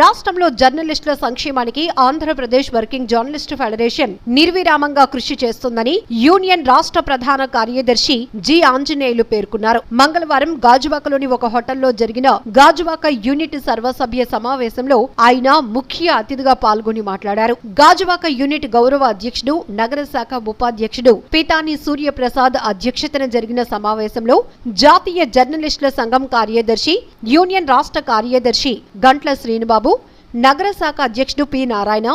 রাষ্ট্র రాష్ట్రంలో జర్నలిస్టుల సంక్షేమానికి ఆంధ్రప్రదేశ్ వర్కింగ్ జర్నలిస్టు ఫెడరేషన్ నిర్విరామంగా కృషి చేస్తుందని యూనియన్ రాష్ట్ర ప్రధాన కార్యదర్శి జి ఆంజనేయులు పేర్కొన్నారు. మంగళవారం గాజువాకలోని ఒక హోటల్లో జరిగిన గాజువాక యూనిట్ సర్వసభ్య సమావేశంలో ఆయన ముఖ్య అతిథిగా పాల్గొని మాట్లాడారు. గాజువాక యూనిట్ గౌరవ అధ్యక్షుడు నగర శాఖ ఉపాధ్యక్షుడు పితాని సూర్యప్రసాద్ అధ్యక్షతన జరిగిన సమావేశంలో జాతీయ జర్నలిస్టుల సంఘం కార్యదర్శి యూనియన్ రాష్ట్ర కార్యదర్శి గంట్ల శ్రీనుబాబు నగర శాఖ అధ్యక్షుడు పి నారాయణ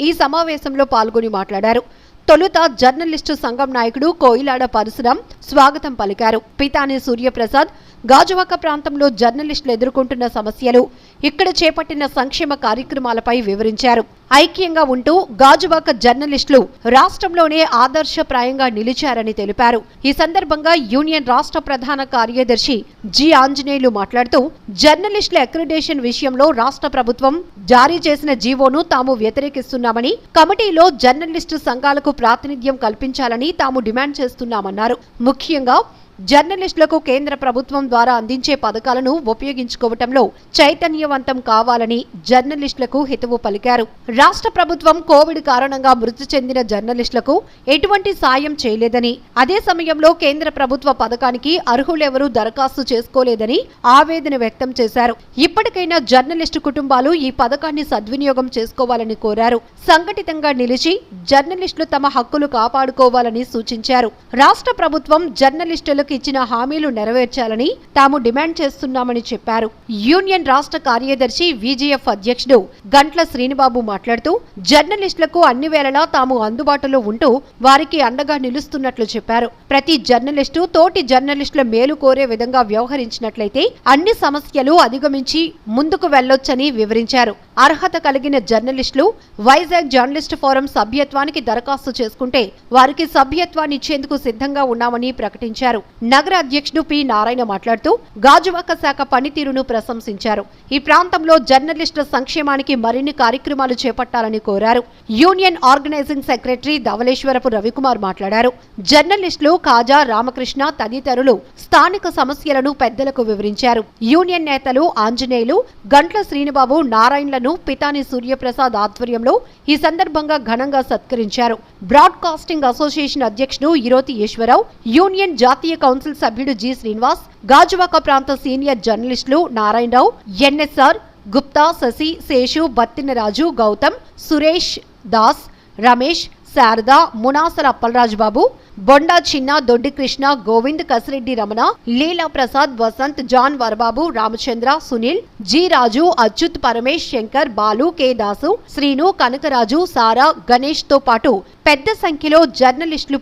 ఈ సమావేశంలో పాల్గొని మాట్లాడారు. తొలుత జర్నలిస్టు సంఘం నాయకుడు కోయిలాడ పరశురాం స్వాగతం పలికారు. పితాని సూర్యప్రసాద్ గాజువాక ప్రాంతంలో జర్నలిస్టులు ఎదుర్కొంటున్న సమస్యలు ఇక్కడ చేపట్టిన సంక్షేమ కార్యక్రమాలపై వివరించారు. ఐక్యంగా ఉంటూ గాజువాక జర్నలిస్టులు రాష్ట్రంలోనే ఆదర్శప్రాయంగా నిలిచారని తెలిపారు. ఈ సందర్భంగా యూనియన్ రాష్ట్ర ప్రధాన కార్యదర్శి జి. ఆంజనేయులు మాట్లాడుతూ జర్నలిస్టుల అక్రిడేషన్ విషయంలో రాష్ట్ర ప్రభుత్వం జారీ చేసిన జీవోను తాము వ్యతిరేకిస్తున్నామని కమిటీలో జర్నలిస్టు సంఘాలకు ప్రాతినిధ్యం కల్పించాలని తాము డిమాండ్ చేస్తున్నామన్నారు. ముఖ్యంగా జర్నలిస్టులకు కేంద్ర ప్రభుత్వం ద్వారా అందించే పథకాలను ఉపయోగించుకోవటంలో చైతన్యవంతం కావాలని జర్నలిస్టులకు హితవు పలికారు. రాష్ట్ర ప్రభుత్వం కోవిడ్ కారణంగా మృతి చెందిన జర్నలిస్టులకు ఎటువంటి సాయం చేయలేదని అదే సమయంలో కేంద్ర ప్రభుత్వ పథకానికి అర్హులెవరూ దరఖాస్తు చేసుకోలేదని ఆవేదన వ్యక్తం చేశారు. ఇప్పటికైనా జర్నలిస్టు కుటుంబాలు ఈ పథకాన్ని సద్వినియోగం చేసుకోవాలని కోరారు. సంఘటితంగా నిలిచి జర్నలిస్టులు తమ హక్కులు కాపాడుకోవాలని సూచించారు. రాష్ట్ర ప్రభుత్వం జర్నలిస్టులకు ఇచ్చిన హామీలు నెరవేర్చాలని తాము డిమాండ్ చేస్తున్నామని చెప్పారు. యూనియన్ రాష్ట్ర కార్యదర్శి విజిఎఫ్ అధ్యక్షుడు గంట్ల శ్రీనిబాబు మాట్లాడుతూ జర్నలిస్టులకు అన్ని వేళలా తాము అందుబాటులో ఉంటూ వారికి అండగా నిలుస్తున్నట్లు చెప్పారు. ప్రతి జర్నలిస్టు తోటి జర్నలిస్టుల మేలు కోరే విధంగా వ్యవహరించినట్లయితే అన్ని సమస్యలు అధిగమించి ముందుకు వెళ్ళొచ్చని వివరించారు. అర్హత కలిగిన జర్నలిస్టులు వైజాగ్ జర్నలిస్ట్ ఫోరం సభ్యత్వానికి దరఖాస్తు చేసుకుంటే వారికి సభ్యత్వాన్ని ఇచ్చేందుకు సిద్ధంగా ఉన్నామని ప్రకటించారు. నగర అధ్యక్షుడు పి. నారాయణ మాట్లాడుతూ గాజువాక శాఖ పనితీరును ప్రశంసించారు. ఈ ప్రాంతంలో జర్నలిస్టుల సంక్షేమానికి మరిన్ని కార్యక్రమాలు చేపట్టాలని కోరారు. Union organising secretary Dhavaleswarapu Ravikumar మాట్లాడారు. జర్నలిస్టులు కాజా రామకృష్ణ తదితరులు స్థానిక సమస్యలను పెద్దలకు వివరించారు. యూనియన్ నేతలు ఆంజనేయులు గంట్ల శ్రీనిబాబు నారాయణలను పితాని సూర్యప్రసాద్ ఆధ్వర్యంలో ఈ సందర్భంగా ఘనంగా సత్కరించారు. బ్రాడ్కాస్టింగ్ అసోసియేషన్ అధ్యక్షుడు ఇరోతి ఈశ్వరరావు యూనియన్ జాతీయ కౌన్సిల్ సభ్యుడు జి శ్రీనివాస్ గాజువాక ప్రాంత సీనియర్ జర్నలిస్టులు Narayanarao NSR Gupta Sasi Seshu Battinaraju Gautam Suresh Das Ramesh Sarada Munasala Appalaraju Babu Bonda Chinna Doddi Krishna Govind Kasireddy Ramana Leela Prasad Vasant John Varababu Ramachandra Sunil G Raju Achyut Paramesh Shankar Balu K Dasu Srinu Kanakaraju Sara గణేష్తో పాటు పెద్ద సంఖ్యలో జర్నలిస్టులు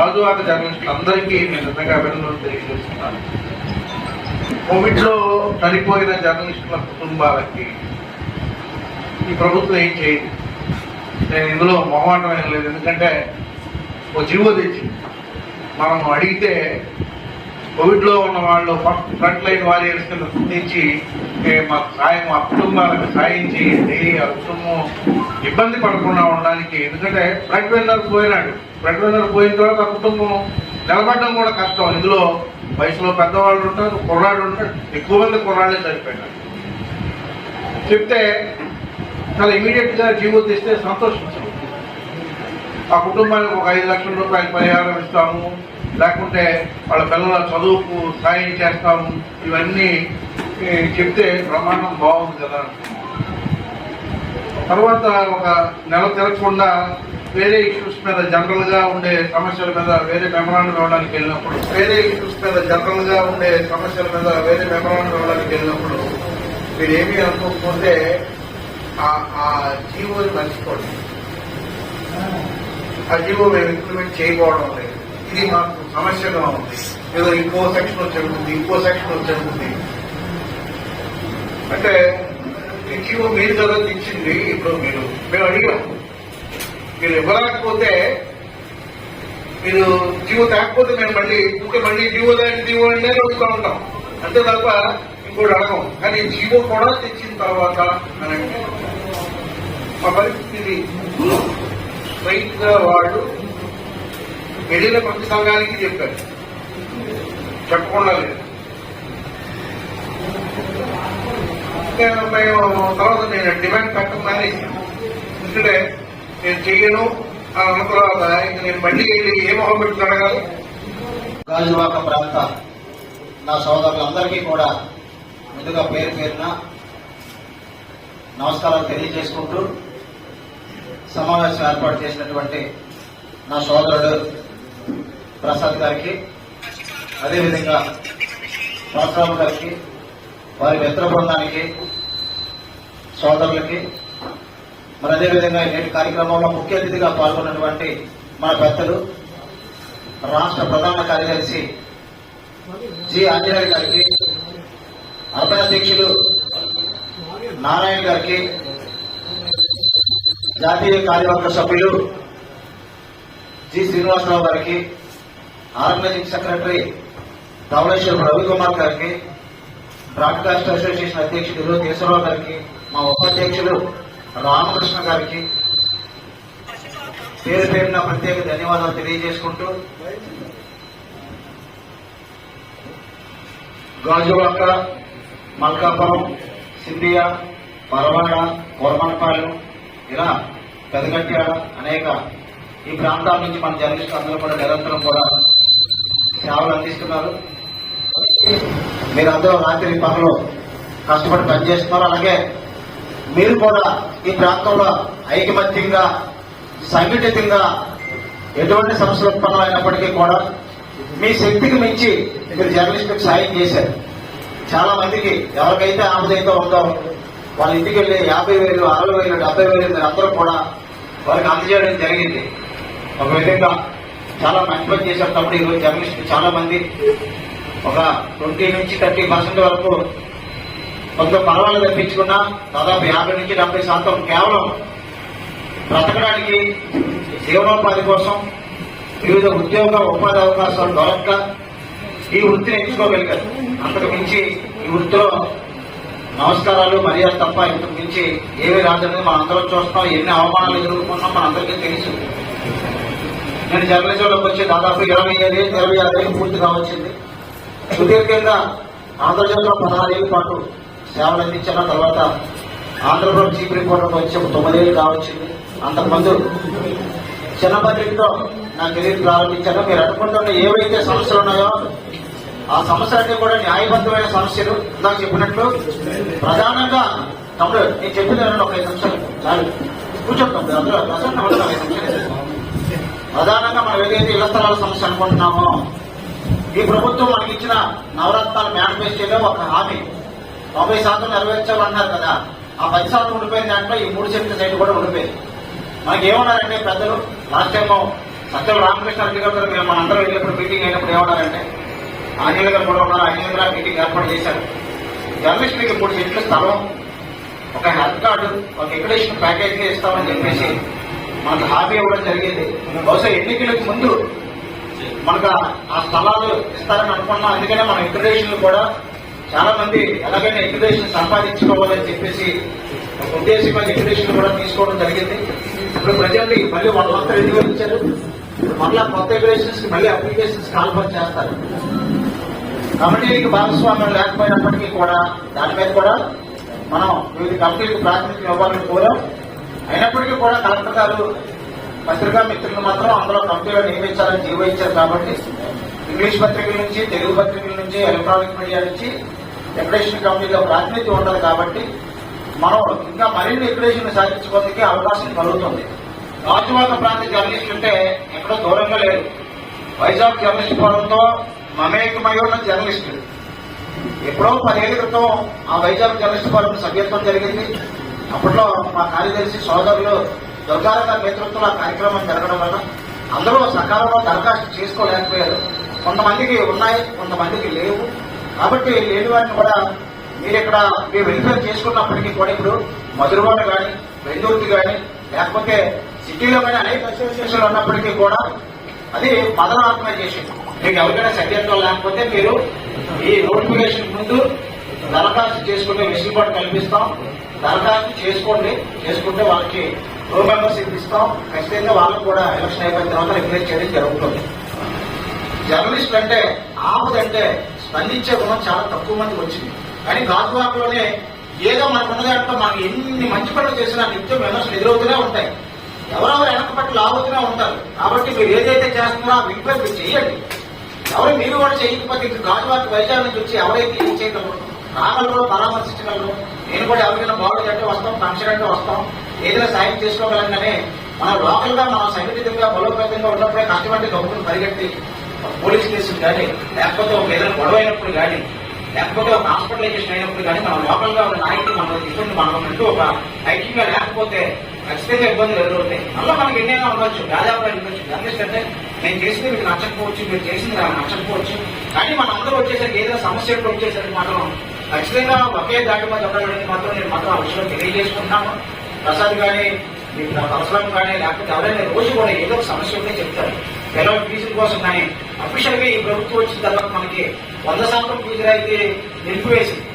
గాజువాక జర్నలిస్టులు అందరికీ నేను నిజంగా అభినందనలు తెలియజేస్తున్నాను. కోవిడ్లో చనిపోయిన జర్నలిస్టుల కుటుంబాలకి ఈ ప్రభుత్వం ఏం చేయదు? నేను ఇందులో మొహమాటం ఏం లేదు. ఎందుకంటే ఓ జీవో తెచ్చి మనం అడిగితే కోవిడ్లో ఉన్న వాళ్ళు ఫస్ట్ ఫ్రంట్ లైన్ వారియర్స్ కింద స్పందించి "ఏ, మాకు సాయం మా కుటుంబాలకు సాయం చేయండి. ఆ కుటుంబం ఇబ్బంది పడకుండా ఉండడానికి. ఎందుకంటే బ్లడ్ వెన్నర్ పోయినాడు. బ్లడ్ వెన్నర్ పోయిన తర్వాత ఆ కుటుంబం నిలబడడం కూడా కష్టం. ఇందులో వయసులో పెద్దవాళ్ళు ఉంటారు కుర్రాళ్ళు ఉంటారు ఎక్కువ మంది కుర్రాళ్ళే చనిపోయినారు. చెప్తే చాలా ఇమీడియట్గా జీవో తీస్తే సంతోషించాం ఆ కుటుంబానికి ఒక ఐదు లక్షల రూపాయలు పరిహారం ఇస్తాము. లేకుంటే వాళ్ళ పిల్లల చదువుకు సాయం చేస్తాము. ఇవన్నీ చెప్తే ప్రమాణం బాగుంది కదా తర్వాత ఒక నెల తిరగకుండా వేరే ఇష్యూస్ మీద జనరల్గా ఉండే సమస్యల మీద వేరే మెమరాండం ఇవ్వడానికి వెళ్ళినప్పుడు వేరే ఇష్యూస్ మీద జనరల్గా ఉండే సమస్యల మీద వేరే మెమరాండం ఇవ్వడానికి వెళ్ళినప్పుడు మీరు ఏమీ అనుకోకపోతే ఆ- ఆ జీవోని మర్చిపోండి. ఆ జీవో మేము ఇంప్లిమెంట్ చేయకపోవడం లేదు. ఇది మాకు సమస్యగా ఉంది. ఏదో ఇంకో సెక్షన్ వచ్చి ఇంకో సెక్షన్ వచ్చి అంటే ఈ జీవో మీరు కదా తెచ్చింది ఇప్పుడు మీరు. మేము అడిగాం. మీరు ఇవ్వలేకపోతే మీరు జీవో తేకపోతే మేము మళ్ళీ ఇంకా మళ్ళీ జీవో దాని జీవో అంటే అడుగుతూ ఉంటాం. అంతే తప్ప ఇంకోటి అడగం. కానీ జీవో కూడా తెచ్చిన తర్వాత అని అంటే మా పరిస్థితి ఇది. స్ట్రైట్గా వాళ్ళు వెళ్ళిన ప్రతి సంఘానికి చెప్పారు. చెప్పకుండా లేదు. నేను మేము తర్వాత నేను డిమాండ్ పెట్టమని మానేసాను ఎందుకంటే నేను చెయ్యను. ఆ అన్న తర్వాత ఇంక నేను మళ్ళీ వెళ్ళి ఏ మొహం పెట్టుకుని అడగాలి? గాజువాక ప్రాంత నా సోదరులందరికీ కూడా ముందుగా పేరు పేరున నమస్కారాలు తెలియజేసుకుంటూ సమావేశం ఏర్పాటు చేసినటువంటి నా సోదరుడు ప్రసాద్ గారికి అదేవిధంగా ప్రసాద్ గారికి వారి మిత్ర బృందానికి సోదరులకి మరి అదేవిధంగా నేటి కార్యక్రమంలో ముఖ్య అతిథిగా పాల్గొన్నటువంటి మన పెద్దలు రాష్ట్ర ప్రధాన కార్యదర్శి జి ఆంజనేయ గారికి అర్బన్ అధ్యక్షులు నారాయణ గారికి జాతీయ కార్యవర్గ సభ్యులు జి శ్రీనివాసరావు గారికి ఆర్గనైజింగ్ సెక్రటరీ ధవళేశ్వర రవికుమార్ గారికి బ్రాడ్కాస్ట్ అసోసియేషన్ అధ్యక్షులు కేశవరావు గారికి మా ఉపాధ్యక్షులు రామకృష్ణ గారికి పేరు పేరున ప్రత్యేక ధన్యవాదాలు తెలియజేసుకుంటూ గాజువాక మల్కాపురం సింధియా పరవాడ కోరమనపాలెం ఇలా పెదగట్యాడ అనేక ఈ ప్రాంతాల నుంచి మన జర్నలిస్టులు అందరూ కూడా నిరంతరం కూడా సేవలు అందిస్తున్నారు. మీరు అందరూ రాత్రి పనులు కష్టపడి పనిచేస్తున్నారు. అలాగే మీరు కూడా ఈ ప్రాంతంలో ఐకమత్యంగా సంఘటితంగా ఎటువంటి సమస్యలు ఉత్పన్నమైనప్పటికీ కూడా మీ శక్తికి మించి మీరు జర్నలిస్టులకు సాయం చేశారు. చాలా మందికి ఎవరికైతే ఆపదైతే ఉందో వాళ్ళ ఇంటికి వెళ్ళి యాభై వేలు అరవై వేలు డెబ్బై వేలు మీరు అందరూ కూడా వారికి అందజేయడం జరిగింది. ఒక విధంగా చాలా మంచి పని చేశారు తప్పుడు ఈరోజు జర్నలిస్టులు చాలా మంది. ఒక ట్వంటీ నుంచి థర్టీ పర్సెంట్ వరకు కొంత పర్వాలు తప్పించుకున్నా దాదాపు యాభై నుంచి డెబ్బై శాతం కేవలం బ్రతకడానికి జీవనోపాధి కోసం వివిధ ఉద్యోగ ఉపాధి అవకాశాలు దొరక్క ఈ వృత్తిని ఎంచుకోగలిగారు. అంతకు మించి ఈ వృత్తిలో నమస్కారాలు మర్యాద తప్ప ఇంతకు మించి ఏమీ రాదని మనం అందరం చూస్తాం. ఎన్ని అవమానాలు ఎదుర్కొన్నాం మన అందరికీ తెలుసు. నేను జర్నలిజంలోకి వచ్చి దాదాపు ఇరవై ఐదు ఇరవై ఆరు ఏళ్ళు పూర్తిగా వచ్చింది. సుదీర్ఘంగా ఆంధ్రజ్యోతిలో పదహారు పాటు సేవలు అందించిన తర్వాత ఆంధ్రప్రదేశ్ చీఫ్ రిపోర్టర్కి వచ్చి ఒక తొమ్మిదేళ్ళు కావచ్చింది అంతకుముందు చిన్న బడ్జెట్తో నా కెరీర్ ప్రారంభించాను. మీరు అనుకుంటున్న ఏవైతే సమస్యలు ఉన్నాయో ఆ సమస్యలన్నీ కూడా న్యాయబద్ధమైన సమస్యలు. ఇందాక చెప్పినట్లు ప్రధానంగా తమ్ముడు నేను చెప్పిన ఒక ఐదు నిమిషాలు. చాలు. కూర్చోండి అందరూ ప్రసన్న ప్రధానంగా మనం ఏదైతే ఇళ్ళ స్థలాల సమస్య అనుకుంటున్నామో ఈ ప్రభుత్వం మనకి ఇచ్చిన నవరత్నాల మేనిఫెస్టోలో ఒక హామీ. తొంభై శాతం నెరవేర్చాలన్నారు కదా. ఆ పది శాతం ఉండిపోయిన దాంట్లో ఈ మూడు సెంట్ల సైట్ కూడా ఉండిపోయింది. మనకి ఏమన్నారంటే పెద్దలు లాస్ట్ టైం సత్యం రామకృష్ణ రెడ్డి గారు మేము మనందరం వెళ్ళినప్పుడు మీటింగ్ అయినప్పుడు ఏమన్నారంటే ఆంజనేయ గారు కూడా ఉన్నారు ఆంజనేయ గారు మీటింగ్ ఏర్పాటు చేశారు. జర్నలిస్టులకి మూడు సెంట్లు స్థలం ఒక హెల్త్ కార్డు ఒక ఎడ్యుకేషన్ ప్యాకేజ్ ఇస్తామని చెప్పేసి మనకు హామీ ఇవ్వడం జరిగింది. బహుశా ఎన్నికలకు ముందు మనకు ఆ- స్థలాలు ఇస్తారని అనుకున్నాం. అందుకనే మన ఎడ్యుకేషన్లు కూడా చాలా మంది ఎలాగైనా ఎడ్యుకేషన్ సంపాదించుకోవాలని చెప్పేసి ఒక ఉద్దేశంగా ఎడ్యుకేషన్ కూడా తీసుకోవడం జరిగింది. ఇప్పుడు ప్రజెంట్ మళ్ళీ వాళ్ళ మొత్తం ఎన్నికలు ఇచ్చారు. మళ్ళీ మళ్ళా కొత్త ఎడ్యుకేషన్స్కి మళ్ళీ అప్లికేషన్స్ కాల్ఫర్ చేస్తారు. కమిటీకి భాగస్వామ్యం లేకపోయినప్పటికీ కూడా దాని మీద కూడా మనం వివిధ కమిటీలకు ప్రాతినిధ్యం ఇవ్వాలని కోరాం. అయినప్పటికీ కూడా కలెక్టర్ గారు పత్రికా మిత్రులు మాత్రం అందులో కమిటీలో నియమించాలని జీవో ఇచ్చారు కాబట్టి ఇంగ్లీష్ పత్రికల నుంచి తెలుగు పత్రికల నుంచి ఎలక్ట్రానిక్ మీడియా నుంచి డెకరేషన్ కమిటీలో ప్రాతినిధ్యం ఉండదు కాబట్టి మనం ఇంకా మరిన్ని ఎక్రేషన్ సాధించుకోవడానికి అవకాశం కలుగుతుంది. రాజువాక ప్రాంత జర్నలిస్ట్ అంటే ఎక్కడో దూరంగా లేరు వైజాగ్ జర్నలిస్ట్ ఫోరంతో మమేకమై ఉన్న జర్నలిస్టులు ఎప్పుడో పదేళ్ళ క్రితం ఆ వైజాగ్ జర్నలిస్ట్ ఫోరం సభ్యత్వం జరిగింది. అప్పట్లో మా కార్యదర్శి సోదరులు దుర్గారావు గారి నేతృత్వంలో ఆ కార్యక్రమం జరగడం వల్ల అందరూ సకాలంలో దరఖాస్తు చేసుకోలేకపోయారు. కొంతమందికి ఉన్నాయి కొంతమందికి లేవు. కాబట్టి లేని వారిని కూడా మీరు ఇక్కడ మీరు వెరిఫై చేసుకున్నప్పటికీ కూడా ఇప్పుడు మధురవాడ కానీ వెందూర్తి కానీ లేకపోతే సిటీలో కానీ అనేక అసోసియేషన్లు ఉన్నప్పటికీ కూడా అది పదన ఆర్గనైజేషన్ మీకు ఎవరికైనా సభ్యత్వం లేకపోతే మీరు ఈ నోటిఫికేషన్ ముందు దరఖాస్తు చేసుకునే వెసులుబాటు కల్పిస్తాం. దరఖాస్తు చేసుకోండి చేసుకుంటే వాళ్ళకి ప్రో మెంబర్స్ ఇస్తాం ఖచ్చితంగా వాళ్ళకు కూడా ఎలక్షన్ అయిపోయిన తర్వాత రిప్లేస్ చేయడం జరుగుతుంది. జర్నలిస్టులు అంటే ఆపదంటే స్పందించే గుణం చాలా తక్కువ మందికి వచ్చింది. కానీ గాజువాకలోనే ఏదో మనకు ఉన్నదంటే మనం ఎన్ని మంచి పనులు చేసినా నిత్యం విమర్శలు ఎదురవుతూనే ఉంటాయి. ఎవరెవరు వెనక పట్ల లాగుతూనే ఉంటారు. కాబట్టి మీరు ఏదైతే చేస్తున్నారో ఆ మీరు చేయండి. ఎవరు మీరు కూడా చేయకపోతే ఇంకా గాజువాక వైజాగ్ నుంచి వచ్చి ఎవరైతే ఏం చేయగలరు? రాగలరు పరామర్శించగలరు? నేను కూడా ఎవరికైనా బాగుందంటే వస్తాం ఫంక్షన్ అంటే వస్తాం. ఏదైనా సాయం చేసుకోగలంగానే మన లోకల్గా మనం సంఘటితంగా బలోపేతంగా ఉన్నప్పుడే కష్టపడి గొప్పలు పరిగెత్తి పోలీస్ కేసులు కానీ లేకపోతే ఒక ఏదైనా గొడవ అయినప్పుడు కానీ లేకపోతే ఒక హాస్పిటలైజేషన్ అయినప్పుడు కానీ మన లోకల్గా ఉన్న నాయకులు మనం తీసుకుంటే మనం అంటూ ఒక ఐక్యంగా లేకపోతే ఖచ్చితంగా ఇబ్బందులు ఎదురవుతాయి. మళ్ళీ మనకి ఎన్నైనా ఉండొచ్చు దాదాపు ఉండొచ్చు. ఎందుకంటే నేను చేసింది మీకు నచ్చకపోవచ్చు మీరు చేసింది నాకు నచ్చకపోవచ్చు. కానీ మన అందరూ వచ్చేసరికి ఏదైనా సమస్య ఎప్పుడు వచ్చేసరికి మాత్రం ఖచ్చితంగా ఒకే దాటి మీద ఉండడానికి మాత్రం నేను మాత్రం ఆ విషయంలో తెలియజేసుకుంటున్నాను. ప్రసాద్ కానీ మీకు పరశురాం కానీ లేకపోతే ఎవరైనా రోజు కూడా ఏదో ఒక సమస్య ఉంటే చెప్తారు. పిల్లల ఫీజుల కోసం కానీ అఫీషియల్గా ఈ ప్రభుత్వం వచ్చిన తర్వాత మనకి వంద శాతం ఫీజులు అయితే నిలిపివేసింది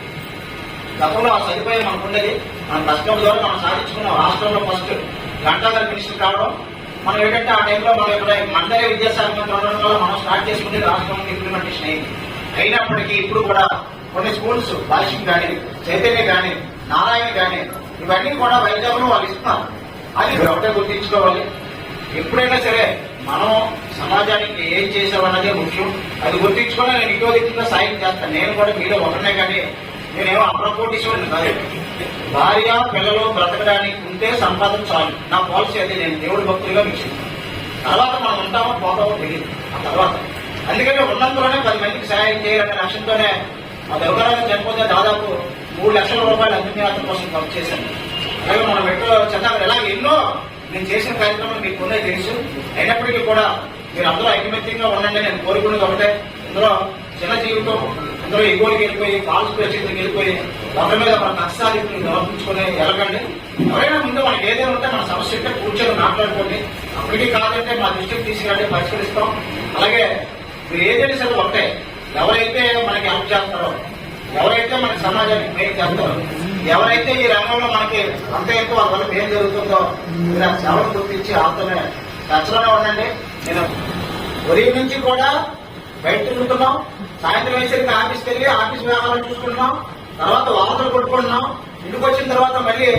గతంలో ఆ సదుపాయం మనకు ఉండేది. మన కష్టం ద్వారా మనం సాధించుకున్న రాష్ట్రంలో ఫస్ట్ గంటాధర్ మినిస్టర్ కావడం. మనం ఏంటంటే ఆ టైంలో మనం ఇక్కడ మండలి విద్యాశాఖ మంత్రి ఉండడం వల్ల మనం స్టార్ట్ చేసుకునే రాష్ట్రంలో ఇంప్లిమెంటేషన్ అయింది. అయినప్పటికీ ఇప్పుడు కూడా కొన్ని స్కూల్స్ బాలిషింగ్ కానీ చైతన్య కానీ నారాయణ కానీ ఇవన్నీ కూడా వైజాగ్ వాళ్ళు ఇస్తున్నారు. అది ఒకటే గుర్తించుకోవాలి. ఎప్పుడైనా సరే మనం సమాజానికి ఏం చేసామన్నదే ముఖ్యం. అది గుర్తించుకొని నేను ఇంకో దిక్కుగా సాయం చేస్తాను నేను కూడా మీలో ఒకనే కానీ నేనేమో అప్రకోటీశ్వరుని కాదు. భార్య పిల్లలు బ్రతకడానికి ఉంటే సంపాదన చాలు. నా పాలసీ అది. నేను దేవుడి భక్తులుగా మీకు తర్వాత మనం ఉంటామో పోతామో తెలియదు. ఆ తర్వాత. అందుకని ఉన్నంతలోనే పది మందికి సాయం చేయాలనే లక్ష్యంతోనే ఆ దుర్గారావు చనిపోతే దాదాపు మూడు లక్షల రూపాయలు అంజన్యాత్ర కోసం ఖర్చు చేశాను అలాగే మన మెట్రో చందాలు ఎలా ఎన్నో నేను చేసిన కార్యక్రమం మీకు ఉన్నాయి తెలుసు. అయినప్పటికీ కూడా మీరు అందరూ ఐకమత్యంగా ఉండండి నేను కోరుకున్నది ఒకటే ఇందులో చిన్న జీవితం ఇందులో ఎగోడికి వెళ్ళిపోయి కాల్స్ చేతికి వెళ్ళిపోయి ఒకరి మీద మన కష్టాలు గమనించుకొని వెళ్ళకండి. ఎవరైనా ముందు మనకి ఏదైనా ఉంటే మన సమస్య ఉంటే కూర్చొని మాట్లాడుకోండి. అప్పటికీ కాదంటే మా దృష్టికి తీసుకురండి పరిష్కరిస్తాం. అలాగే మీరు ఏదైనా సరే ఒకటే ఎవరైతే మనకి హెల్ప్ చేస్తారో ఎవరైతే మన సమాజానికి మేలు చేస్తారో ఎవరైతే ఈ రంగంలో మనకి అంత ఎక్కువ వాళ్ళ ఏం జరుగుతుందో మీరు ఆ సేవలు గుర్తించి ఆపుతూనే చర్చలోనే ఉండండి. నేను ఉదయం నుంచి కూడా బయట తిరుగుతున్నాం. సాయంత్రం వేసరికి ఆఫీస్కి వెళ్ళి ఆఫీస్ వ్యవహారాలు చూసుకుంటున్నాం. తర్వాత వాహనాలు కొట్టుకుంటున్నాం. ఇంటికి వచ్చిన తర్వాత మళ్ళీ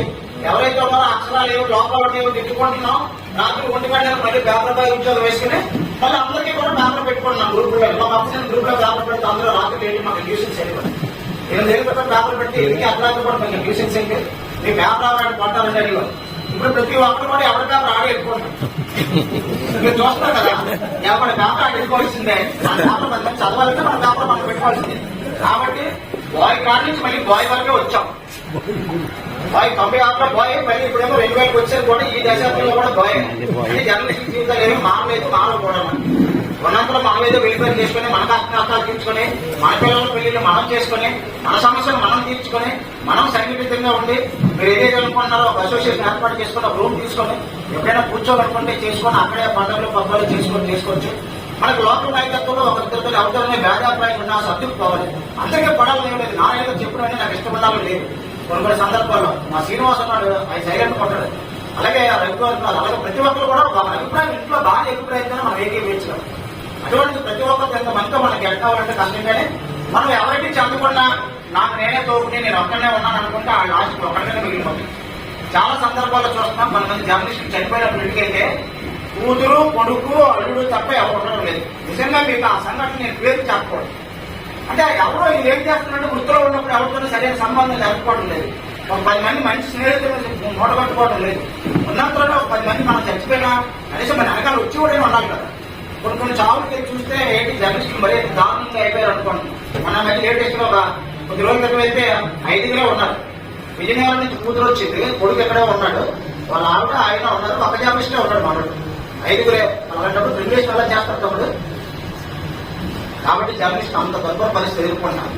ఎవరైతే ఉన్నారో అక్షరాలు ఏవో లోపల ఏవో తిట్టుకుంటున్నాం. రాత్రి ఒంటి గంటలకు మళ్ళీ పేపర్ పై ఉద్యోగం వేసుకుని మళ్ళీ అందరికీ కూడా పేపర్ పెట్టుకుంటున్నాం గ్రూపుల్లో మా పక్కన గ్రూప్లో పేపర్ పెడితే అందరూ రాత్రి ఏంటి మాకు ట్యూషన్ అయిపోయింది నేను లేకపోతే పేపర్ పెడితే ఎందుకు అర్థం కూడా కొంచెం ట్యూషన్ చేయండి మీ పేపర్ ఆడాలి కొంటారండి అడిగారు ఇప్పుడు ప్రతి ఒక్కరు కూడా ఎవరి పేపర్ ఆడి ఎక్కుంటారు మీరు చూస్తారు కదా ఎవరి పేపర్ ఆడి ఆ పేపర్ మనం చదవాలంటే మన పేపర్ మనం పెట్టుకోవాల్సిందే. కాబట్టి బాయ్ కాడి నుంచి మళ్ళీ బాయ్ వరకే వచ్చాం. బాయ్ తొంభై ఆరులో బాయ్ మళ్ళీ ఇప్పుడేమో రెండు వేలకు వచ్చేది కూడా ఈ దశాబ్దంలో కూడా బాయ్ అంటే జర్నలిస్ట్ జీవితాలు ఏమి మానలేదు మానవ కూడా ఉన్నంతలో మనం ఏదో వెలిపేరు చేసుకుని మన కష్టాలు తీర్చుకొని మన పిల్లల పెళ్ళిళ్ళు మనం చేసుకుని మన సమస్యలు మనం తీర్చుకొని మనం సంఘటితంగా ఉండి మీరు ఏదైతే అనుకుంటున్నారో ఒక అసోసియేషన్ ఏర్పాటు చేసుకుని ఒక రూమ్ తీసుకొని ఎప్పుడైనా కూర్చోవాలనుకుంటే చేసుకొని అక్కడే పండుగలు పబ్బాలు చేసుకొని చేసుకోవచ్చు మనకు లోకల్ నాయకత్వంలో ఒకరిద్దరితో ఎవరితోనే భేదాభిప్రాయం ఉన్నా సర్దుకు పోవాలి అందరికీ పడాలని లేదు నారాయణ చెప్పడం నాకు ఇష్టం ఉండాలని లేదు కొన్ని కొన్ని సందర్భాల్లో మా శ్రీనివాస్ అన్నాడు ఆయన సైలెంట్ కొట్టాడు. అలాగే ఆ రఘు గారు అలాగే ప్రతి ఒక్కరు కూడా ఒక అభిప్రాయం ఇంట్లో బాగా అభిప్రాయంతో మనం ఏకీపించలేం అటువంటి ప్రతి ఒక్కరు ఎంత మనతో మనకి ఎక్కాలంటే కష్టంగానే మనం ఎవరికి చదువుకున్నా నాకు నేనే తోపుని నేను ఒక్కనే ఉన్నాను అనుకుంటే ఆ లాస్ట్ ఒక్కడినే మిగిలిపోతుంది చాలా సందర్భాల్లో చూస్తున్నాం కొంతమంది జర్నలిస్టులు చనిపోయినప్పుడు ఇంటికైతే కూతురు కొడుకు అల్లుడు తప్ప ఎవరు ఉండడం లేదు. నిజంగా మీకు ఆ సంఘటన నేను పేరు చెప్పకూడదు. అంటే ఎవరో ఇది ఏం చేస్తున్నాడు వృత్తిలో ఉన్నప్పుడు ఎవరితోనూ సరైన సంబంధం జరుపుకోవడం లేదు. ఒక పది మంది మంచి స్నేహితులు మూట కట్టుకోవడం లేదు. ఉన్నంతలో ఒక పది మంది మనం చచ్చిపోయినా కనీసం మన వెనకాల వచ్చి కూడా ఉండాలి కదా? కొన్ని కొన్ని చావులకి చూస్తే ఏంటి జర్నలిస్టులు మరీ దారుణంగా అయిపోయారు అనుకోండి. మన మళ్ళీ లేటెస్ట్ ఒక కొద్ది రోజుల క్రితం అయితే ఐదుగురే ఉన్నారు. విజయనగరం నుంచి కూతురు వచ్చింది కొడుకు ఎక్కడే ఉన్నాడు. వాళ్ళ ఆవిడ ఆయన ఉన్నారు ఒక జర్నలిస్టే ఉన్నాడు మనడు ఐదుగురే అలాంటప్పుడు ఇంగ్లీష్ వల్ల చేస్తారు తమ్ముడు. కాబట్టి జర్నలిస్ట్ అంత గొప్ప పరిస్థితి ఎదుర్కొన్నాను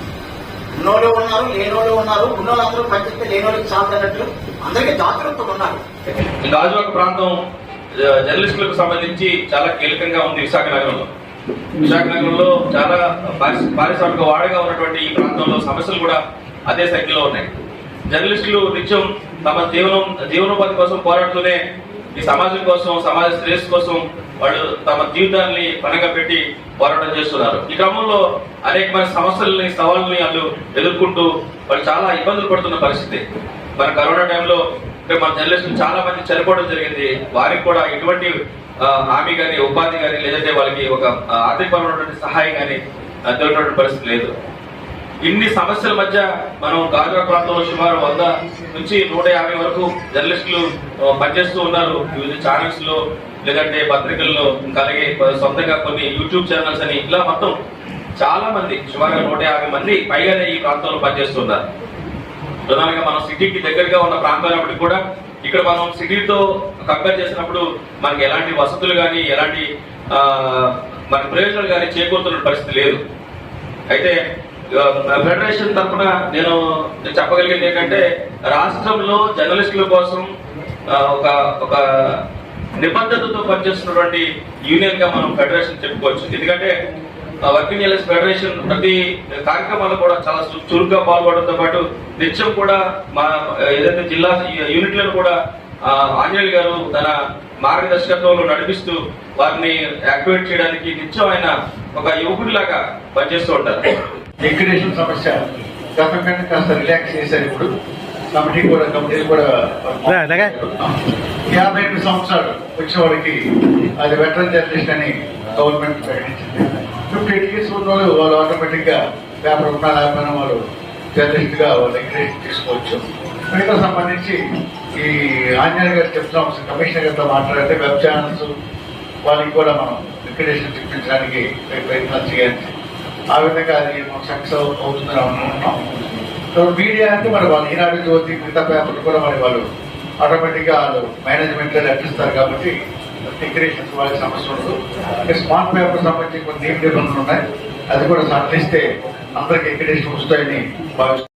ఉన్నోళ్ళు ఉన్నారు లేనోళ్ళు ఉన్నారు ఉన్నోళ్ళందరూ పట్టిస్తే లేనోళ్ళకి చాలన్నట్లు అందరికీ జాగ్రత్తలు ఉన్నారు. గాజువాక ప్రాంతం జర్నలిస్టులకు సంబంధించి చాలా కీలకంగా ఉంది విశాఖ నగరంలో. విశాఖ నగరంలో చాలా పారిశ్రామిక వాడగా ఉన్నటువంటి ఈ ప్రాంతంలో సమస్యలు కూడా అదే సంఖ్యలో ఉన్నాయి. జర్నలిస్టులు నిత్యం తమ జీవనం జీవనోపాధి కోసం పోరాడుతూనే ఈ సమాజం కోసం సమాజ శ్రేయస్సు కోసం వాళ్ళు తమ జీవితాన్ని పనగా పెట్టి పోరాటం చేస్తున్నారు. ఈ క్రమంలో అనేకమైన సమస్యల్ని సవాళ్ళని వాళ్ళు ఎదుర్కొంటూ వాళ్ళు చాలా ఇబ్బందులు పడుతున్న పరిస్థితి. మన కరోనా టైంలో మన జర్నలిస్టులు చాలా మంది చనిపోవడం జరిగింది. వారికి కూడా ఎటువంటి హామీ కానీ ఉపాధి కానీ లేదంటే వాళ్ళకి ఒక ఆర్థికపరమైనటువంటి సహాయం కానీ దొరికినటువంటి పరిస్థితి లేదు. ఇన్ని సమస్యల మధ్య మనం గాజువాక ప్రాంతంలో సుమారు వంద నుంచి నూట యాభై వరకు జర్నలిస్టులు పనిచేస్తూ ఉన్నారు. వివిధ ఛానల్స్లో లేదంటే పత్రికల్లో అలాగే సొంతంగా కొన్ని యూట్యూబ్ ఛానల్స్ అని ఇట్లా మొత్తం చాలా మంది సుమారుగా నూట యాభై మంది పైగానే ఈ ప్రాంతంలో పనిచేస్తున్నారు. ప్రధానంగా మనం సిటీకి దగ్గరగా ఉన్న ప్రాంతాలప్పటికి కూడా ఇక్కడ మనం సిటీతో కంపేర్ చేసినప్పుడు మనకి ఎలాంటి వసతులు కానీ ఎలాంటి మన ప్రయోజనాలు కానీ చేకూరుతున్న పరిస్థితి లేదు. అయితే ఫెడరేషన్ తరఫున నేను చెప్పగలిగేది ఏంటంటే రాష్ట్రంలో జర్నలిస్టుల కోసం ఒక ఒక నిబద్ధతతో పనిచేస్తున్నటువంటి యూనియన్గా మనం ఫెడరేషన్ చెప్పుకోవచ్చు. ఎందుకంటే వర్కింగ్ ఎల్ఎస్ ఫెడరేషన్ ప్రతి కార్యక్రమాల్లో కూడా చాలా చురుగ్గా పాల్గొనడంతో పాటు నిత్యం కూడా మా ఏదైతే జిల్లా యూనిట్లను కూడా ఆంజనేయులు గారు తన మార్గదర్శకత్వంలో నడిపిస్తూ వారిని యాక్టివేట్ చేయడానికి నిత్యం ఆయన ఒక యువకుడిలాగా పనిచేస్తూ ఉంటారు. లిక్విడేషన్ సమస్య. గతం కంటే కాస్త రిలాక్స్ చేశారు ఇప్పుడు. కమిటీ కూడా కమిటీలు కూడా యాభై ఎనిమిది సంవత్సరాలు వచ్చిన వాడికి అది వెటరన్ జర్నలిస్ట్ అని గవర్నమెంట్ ప్రకటించింది. ఫిఫ్టీ ఇయర్స్ ఉన్న వాళ్ళు వాళ్ళు ఆటోమేటిక్గా పేపర్ ఉన్న లేకపోయినా వాళ్ళు జర్నలిస్ట్గా లిక్విడేషన్ తీసుకోవచ్చు. మిగతా సంబంధించి ఈ ఆంజనేయ గారు చెప్తున్నాం కమిషనర్ గారితో మాట్లాడితే వెబ్ ఛానల్స్ వాళ్ళకి కూడా మనం లిక్విడేషన్ తెప్పించడానికి ప్రయత్నాలు చేయాలి. ఆ విధంగా అది మనం సక్సెస్ అవుతుందని అనుకుంటున్నాం. సో మీడియా అంటే మరి వాళ్ళు ఈనాడు జ్యోతి మిగతా పేపర్లు కూడా మరి వాళ్ళు ఆటోమేటిక్గా వాళ్ళు మేనేజ్మెంట్లో నడిపిస్తారు కాబట్టి డిక్రేషన్స్ వాళ్ళకి సమస్య ఉండదు. స్మార్ట్ పేపర్ సంబంధించి కొన్ని నియమ నిబంధనలు ఉన్నాయి. అది కూడా సడలిస్తే అందరికి ఎక్రిడేషన్ వస్తాయని భావిస్తున్నారు.